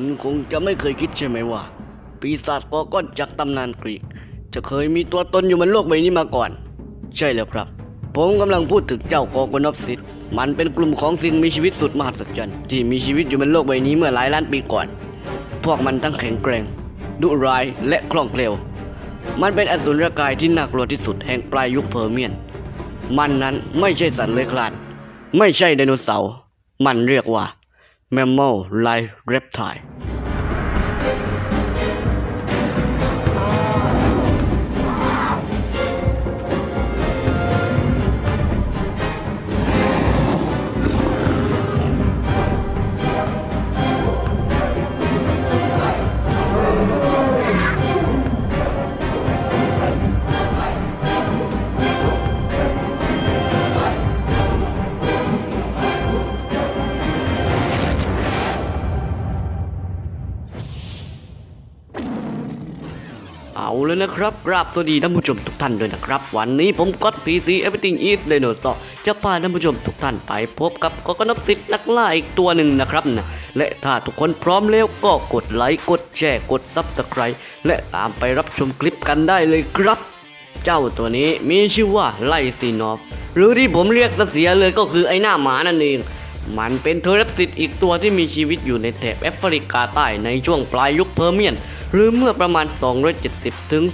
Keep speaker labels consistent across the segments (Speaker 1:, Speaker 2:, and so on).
Speaker 1: คุณคงจะไม่เคยคิดใช่ไหมว่า ปีศาจกอก้อนจากตำนานกรีก จะเคยมีตัวตนอยู่บนโลกใบนี้มาก่อน ใช่แล้วครับ ผมกำลังพูดถึงเจ้ากอกอนอฟซิสมันเป็นกลุ่มของสิ่งมีชีวิตสุดมหัศจรรย์ที่มีชีวิตอยู่บนโลกใบนี้เมื่อหลายล้านปีก่อน พวกมันทั้งแข็งแกร่ง ดุร้ายและคล่องแคล่วมันเป็นอสุรกายที่น่ากลัวที่สุดแห่งปลายยุคเพอร์เมียน มันนั้นไม่ใช่สัตว์เลื้อยคลาน ไม่ใช่ไดโนเสาร์ มันเรียกว่า Mammal Like Reptile. เอาเลยนะครับกราบสวัสดีท่านผู้ชมทุกท่านด้วยนะครับ วันนี้ผมก็ PC Everything is Dinosaur จะพาท่านผู้ชมทุกท่านไปพบกับกอกนกติดนักล่าอีกตัวหนึ่งนะครับนะและถ้าทุกคนพร้อมแล้วก็กดไลค์กดแชร์กด Subscribe และตามไปรับชมคลิปกันได้เลยครับ เจ้าตัวนี้มีชื่อว่าไลซีนอฟหรือที่ผมเรียกเสียเลยก็คือไอหน้าหมานั่นเองมันเป็นเทอร์เรปซิตอีกตัวที่มีชีวิตอยู่ในแถบแอฟริกาใต้ในช่วงปลายยุคเพอร์เมียน หรือเมื่อประมาณ 270 ถึง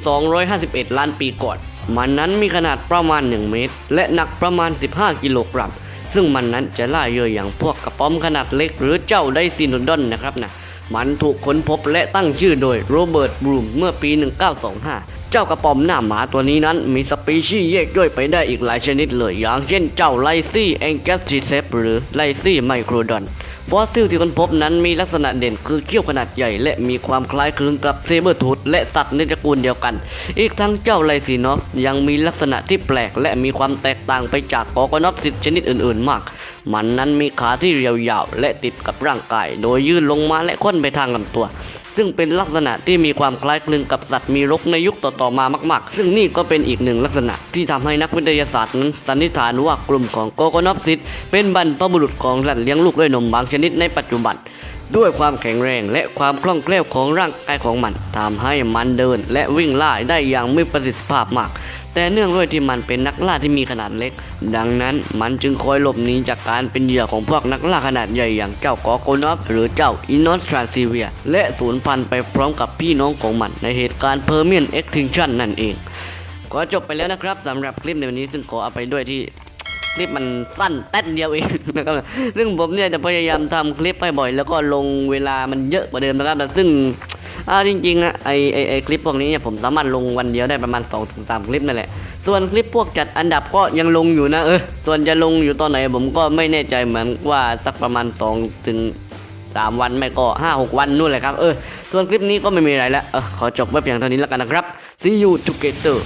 Speaker 1: 251 ล้านปีก่อน มันนั้นมีขนาดประมาณ 1 เมตร และหนักประมาณ 15 กิโลกรัม ซึ่งมันนั้นจะล่าเหยื่ออย่างพวกกระป๋อมขนาดเล็ก หรือเจ้าไดซินดอนนะครับนะมันถูกค้นพบและตั้งชื่อโดยโรเบิร์ตบรูมเมื่อปี 1925 เจ้ากระป๋อมหน้าหมาตัวนี้นั้นมีสปีชีส์แยกย่อยไปได้อีกหลายชนิดเลย อย่างเช่นเจ้าไลซี่แองกัสติเซปหรือไลซี่ไมโครดอน ฟอสซิลที่ค้นพบนั้นมีลักษณะเด่นคือเขี้ยวขนาดใหญ่ และมีความคล้ายคลึงกับเซเบอร์ทูธและสัตว์ในตระกูลเดียวกัน อีกทั้งเจ้าไลซีนอฟยังมีลักษณะที่แปลก และมีความแตกต่างไปจากกอกอนอฟสิตชนิดอื่นๆ มาก มันนั้นมีขาที่เรียวยาวและติดกับร่างกาย โดยยื่นลงมาและค้นไปทางลำตัว ซึ่งเป็นลักษณะที่มีความคล้ายคลึงกับสัตว์มีรกในยุคต่อๆมามาก ๆ ซึ่งนี่ก็เป็นอีกหนึ่งลักษณะที่ทำให้นักวิทยาศาสตร์นั้นสันนิษฐานว่ากลุ่มของโกโกนอฟซิสเป็นบรรพบุรุษของสัตว์เลี้ยงลูกด้วยนมบางชนิดในปัจจุบันด้วยความแข็งแรงและความคล่องแคล่วของร่างกายของมันทำให้มันเดิน และวิ่งล่าได้อย่างมีประสิทธิภาพมาก แต่เนื่องด้วยที่มันเป็นนักล่าที่มีขนาดเล็ก ดังนั้นมันจึงคอยหลบหนีจากการเป็นเหยื่อของพวกนักล่าขนาดใหญ่อย่างเจ้ากอโกนอฟหรือเจ้าอินนอสทรานซิเวีย และสูญพันธุ์ไปพร้อมกับพี่น้องของมันในเหตุการณ์เพอร์เมียนเอ็กทิงชันนั่นเองก็จบไปแล้วนะครับสำหรับคลิปในวันนี้ซึ่งขอเอาไปด้วยที่คลิปมันสั้นแป๊ดเดียวเองนะครับซึ่งผมเนี่ยจะพยายามทำคลิปให้บ่อย แล้วก็ลงเวลามันเยอะกว่าเดิมนะครับแต่ซึ่ง อ่าจริงๆนะไอไอไอคลิปพวกนี้เนี่ยผมสามารถลงวันเดียวได้ประมาณ2อถึงสคลิปนั่นแหละ ส่วนคลิปพวกจัดอันดับก็ยังลงอยู่นะเออส่วนจะลงอยู่ตอนไหนผมก็ไม่แน่ใจเหมือนว่าสักประมาณ2ถึง3วันไม่ก็5 6 วันนู่นแหละครับเออส่วนคลิปนี้ก็ไม่มีอะไรแล้วเออขอจบไว้เพียงเท่านี้แล้วกันนะครับ see you together